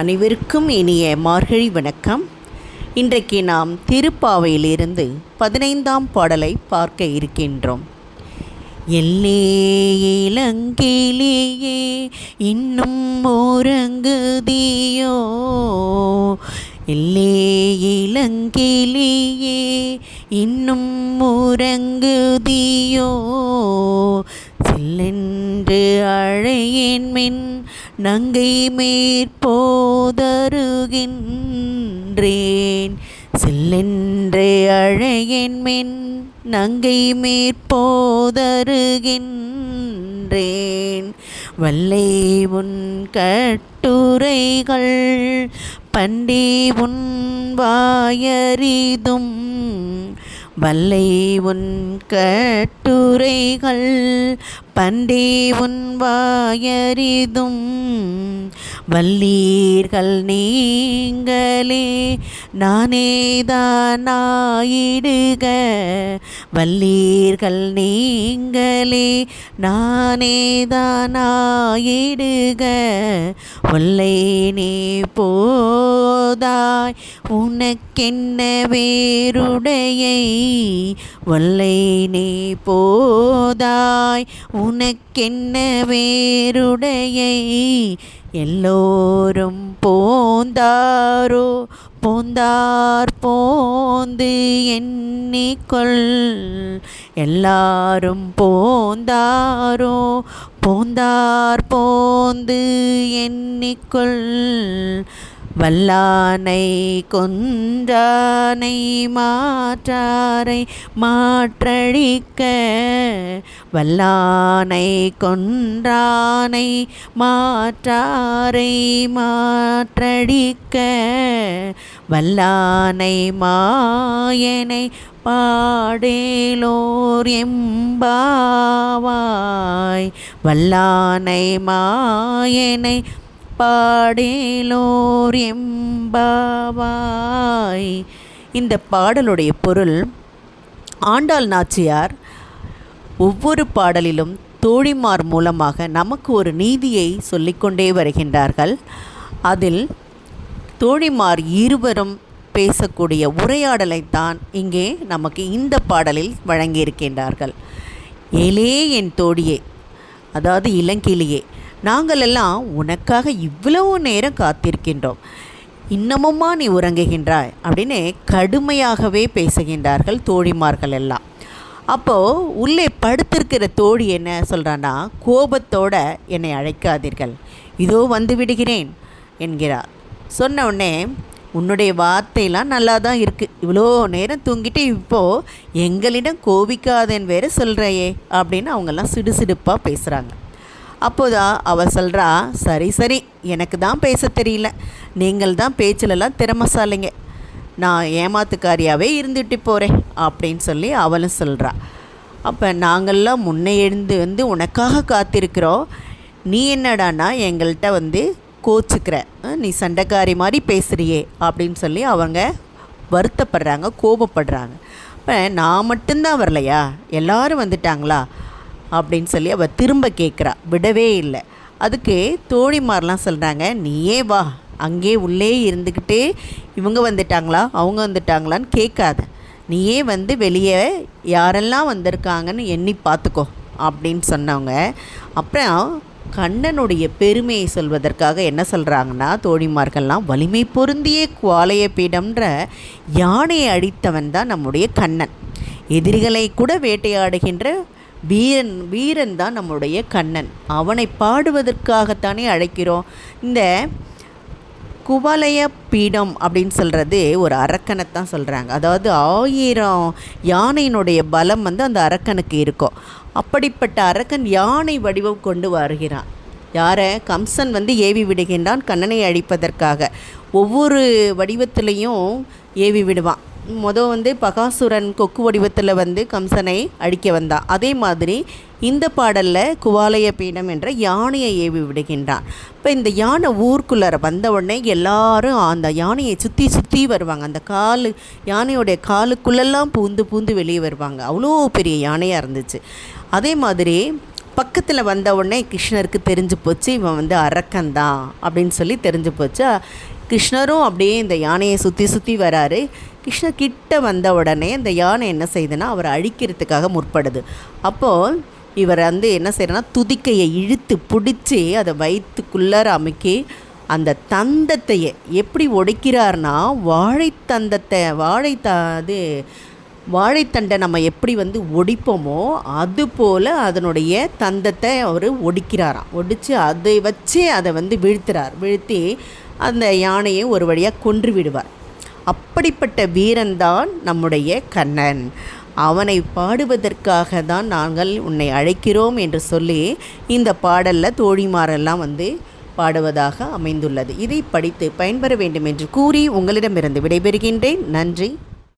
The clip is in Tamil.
அனைவருக்கும் இனிய மார்கழி வணக்கம். இன்றைக்கு நாம் திருப்பாவையிலிருந்து பதினைந்தாம் பாடலை பார்க்க இருக்கின்றோம். எல்லே இளங்கிலேயே இன்னும் ஓரங்குதியோ எல்லே இளங்கிலேயே இன்னும் உறங்குதியோ? சில்லென்று அழையேன் மின் நங்கை மேற்போதருகின்றேன் செல்லென்றே அழையேன் மின் நங்கை மேற்போதருகின்றேன் வல்லை உன் கட்டுரைகள் பண்டி உன் வாயறிதும் வல்லை உன் கட்டுரைகள் பண்டே உன் வாயறிதும். வல்லீர்கள் நீங்களே நானேதானாயிடுக. வல்லீர்கள் நீங்களே நானேதானாயிடுக. ஒல்லை நீ போ போதாய். உனக்கென்ன வேறுடையை? ஒல்லை நீ போதாய். உனக்கென்ன வேறுடையை? எல்லோரும் போந்தாரோ? போந்தார் போந்து எண்ணிக்கொள். எல்லாரும் போந்தாரோ? போந்தார் போந்து எண்ணிக்கொள். வல்லானை கொன்றானை மாற்றாரை மாற்றழிக்க வல்லானை கொன்றானை மாற்றாரை மாற்றழிக்க வல்லானை மாயனை பாடேலோர் எம்பாவாய். வல்லானை மாயனை பாடேலோர் எம்பாவாய். இந்த பாடலுடைய பொருள் ஆண்டாள் நாச்சியார் ஒவ்வொரு பாடலிலும் தோழிமார் மூலமாக நமக்கு ஒரு நீதியை சொல்லிக்கொண்டே வருகின்றார்கள். அதில் தோழிமார் இருவரும் பேசக்கூடிய உரையாடலைத்தான் இங்கே நமக்கு இந்த பாடலில் வழங்கியிருக்கின்றார்கள். ஏலே என் தோழியே அதாவது இளங்கிளியே நாங்களெல்லாம் உனக்காக இவ்வளவு நேரம் காத்திருக்கின்றோம். இன்னமுமா நீ உறங்குகின்றாய்? அப்படின்னு கடுமையாகவே பேசுகின்றார்கள் தோழிமார்கள் எல்லாம். அப்போது உள்ளே படுத்திருக்கிற தோழி என்ன சொல்கிறான்னா கோபத்தோட என்னை அழைக்காதீர்கள். இதோ வந்து விடுகிறேன் என்கிறார். சொன்ன உடனே உன்னுடைய வார்த்தையெல்லாம் நல்லா தான் இருக்குது இவ்வளோ நேரம் தூங்கிட்டு இப்போது எங்களிடம் கோபிக்காதேன்னு வேறு சொல்கிறையே அப்படின்னு அவங்கெல்லாம் சிடுசிடுப்பாக பேசுகிறாங்க அப்போதான் அவள் சொல்கிறா சரி சரி எனக்கு தான் பேச தெரியல. நீங்கள் தான் பேச்சிலெல்லாம் திறமசாலைங்க. நான் ஏமாத்துக்காரியாகவே இருந்துட்டு போகிறேன் அப்படின்னு சொல்லி அவளும் சொல்கிறா அப்போ நாங்கள்லாம் முன்னே எழுந்து வந்து உனக்காக காத்திருக்கிறோம். நீ என்னடானா எங்கள்கிட்ட வந்து கோச்சுக்கிற. நீ சண்டைக்காரி மாதிரி பேசுகிறியே அப்படின்னு சொல்லி அவங்க வருத்தப்படுறாங்க கோபப்படுறாங்க. இப்போ நான் மட்டும்தான் வரலையா? எல்லாரும் வந்துட்டாங்களா? அப்படின்னு சொல்லி அவள் திரும்ப கேட்குறா விடவே இல்லை. அதுக்கு தோழிமாரெலாம் சொல்கிறாங்க நீயே வா. அங்கே உள்ளே இருந்துக்கிட்டே இவங்க வந்துட்டாங்களா? அவங்க வந்துட்டாங்களான்னு கேட்காத. நீயே வந்து வெளியே யாரெல்லாம் வந்திருக்காங்கன்னு எண்ணி பார்த்துக்கோ. அப்படின்னு சொன்னவங்க. அப்புறம் கண்ணனுடைய பெருமையை சொல்வதற்காக என்ன சொல்கிறாங்கன்னா தோழிமார்கள்லாம் வலிமை பொருந்திய குவாலய பீடம்ன்ற யானையை அடித்தவன் தான் நம்முடைய கண்ணன். எதிரிகளை கூட வேட்டையாடுகின்ற வீரன் வீரன் தான் நம்முடைய கண்ணன். அவனை பாடுவதற்காகத்தானே அழைக்கிறோம். இந்த குவலய பீடம் அப்படின்னு சொல்கிறது ஒரு அரக்கனைத்தான் சொல்கிறாங்க அதாவது ஆயிரம் யானையினுடைய பலம் வந்து அந்த அரக்கனுக்கு இருக்கும். அப்படிப்பட்ட அரக்கன் யானை வடிவம் கொண்டு வருகிறான். யாரை? கம்சன் வந்து ஏவி விடுகின்றான் கண்ணனை அழிப்பதற்காக. ஒவ்வொரு வடிவத்திலையும் ஏவி விடுவான். மொதல் வந்து பகாசுரன் கொக்கு வடிவத்தில் வந்து கம்சனை அழிக்க வந்தான் அதே மாதிரி இந்த பாடலில் குவாலய பீடம் என்ற யானையை ஏவி விடுகின்றான். இப்போ இந்த யானை ஊருக்குள்ளார வந்த உடனே எல்லாரும் அந்த யானையை சுற்றி சுற்றி வருவாங்க. அந்த காலு யானையோடைய காலுக்குள்ளெல்லாம் பூந்து பூந்து வெளியே வருவாங்க. அவ்வளோ பெரிய யானையாக இருந்துச்சு. அதே மாதிரி பக்கத்தில் வந்த உடனே கிருஷ்ணருக்கு தெரிஞ்சு போச்சு இவன் வந்து அரக்கன்தான் அப்படின்னு சொல்லி தெரிஞ்சு போச்சு. கிருஷ்ணரும் அப்படியே இந்த யானையை சுற்றி சுற்றி வராரு. கிருஷ்ணர் கிட்ட வந்த உடனே இந்த யானை என்ன செய்யுதுன்னா அவரை அழிக்கிறதுக்காக முற்படுது. அப்போது இவர் வந்து என்ன செய்யறனா துதிக்கையை இழுத்து பிடிச்சி அதை வயிற்றுக்குள்ளார அமைக்கி அந்த தந்தத்தையே எப்படி ஒடைக்கிறார்னா வாழைத்தந்தத்தை வாழை த அது வாழைத்தண்டை நம்ம எப்படி வந்து ஒடிப்போமோ அது போல் அதனுடைய தந்தத்தை அவர் ஒடிக்கிறாராம். ஒடித்து அதை வச்சு அதை வந்து வீழ்த்துறார். வீழ்த்தி அந்த யானையை ஒரு வழியாக கொன்று விடுவார். அப்படிப்பட்ட வீரன்தான் நம்முடைய கண்ணன். அவனை பாடுவதற்காக தான் நாங்கள் உன்னை அழைக்கிறோம் என்று சொல்லி இந்த பாடலில் தோழிமாரெல்லாம் வந்து பாடுவதாக அமைந்துள்ளது. இதை படித்து பயன்பெற வேண்டும் என்று கூறி உங்களிடமிருந்து விடைபெறுகின்றேன். நன்றி.